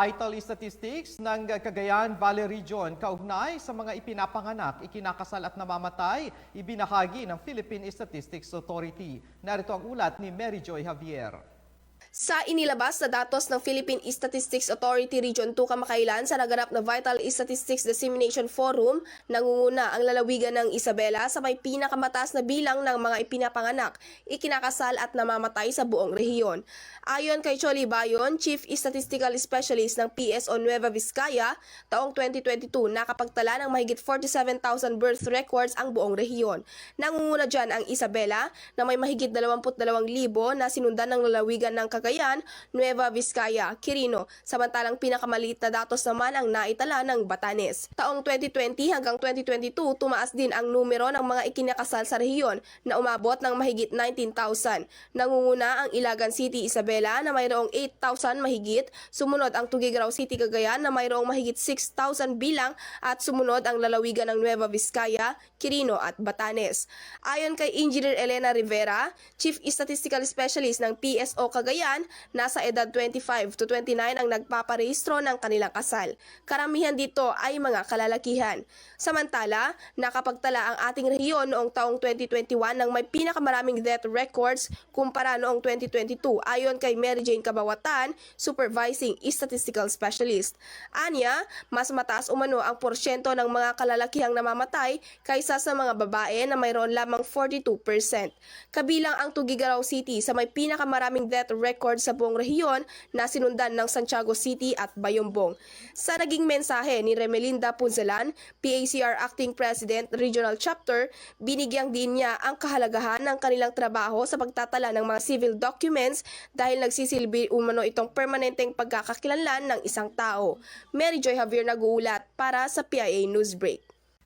Vital statistics ng Cagayan Valley Region kaugnay sa mga ipinapanganak, ikinakasal at namamatay, ibinahagi ng Philippine Statistics Authority. Narito ang ulat ni Mary Joy Javier. Sa inilabas na datos ng Philippine Statistics Authority Region 2 kamakailan sa naganap na Vital Statistics Dissemination Forum, nangunguna ang lalawigan ng Isabela sa may pinakamataas na bilang ng mga ipinapanganak, ikinakasal at namamatay sa buong rehiyon. Ayon kay Choli Bayon, Chief Statistical Specialist ng PSO Nueva Vizcaya, taong 2022 nakapagtala ng mahigit 47,000 birth records ang buong rehiyon. Nangunguna dyan ang Isabela na may mahigit 22,000 na sinundan ng lalawigan ng Cagayan, Nueva Vizcaya, Quirino, samantalang pinakamaliit na datos naman ang naitala ng Batanes. Taong 2020 hanggang 2022, tumaas din ang numero ng mga ikinakasal sa rehiyon na umabot ng mahigit 19,000. Nangunguna ang Ilagan City, Isabela na mayroong 8,000 mahigit, sumunod ang Tugigraw City, Cagayan na mayroong mahigit 6,000 bilang at sumunod ang lalawigan ng Nueva Vizcaya, Quirino at Batanes. Ayon kay Engineer Elena Rivera, Chief Statistical Specialist ng PSO Cagayan, nasa edad 25 to 29 ang nagpaparehistro ng kanilang kasal. Karamihan dito ay mga kalalakihan. Samantala, nakapagtala ang ating rehiyon noong taong 2021 ng may pinakamaraming death records kumpara noong 2022 ayon kay Mary Jane Kabawatan, Supervising Statistical Specialist. Anya, mas mataas umano ang porsyento ng mga kalalakihang namamatay kaysa sa mga babae na mayroon lamang 42%. Kabilang ang Tugigaraw City sa may pinakamaraming death record sa buong rehiyon na sinundan ng Santiago City at Bayombong. Sa naging mensahe ni Remelinda Punzalan, PACR Acting President Regional Chapter, binigyang din niya ang kahalagahan ng kanilang trabaho sa pagtatala ng mga civil documents dahil nagsisilbi umano itong permanenteng pagkakakilanlan ng isang tao. Mary Joy Javier nag-uulat para sa PIA Newsbreak.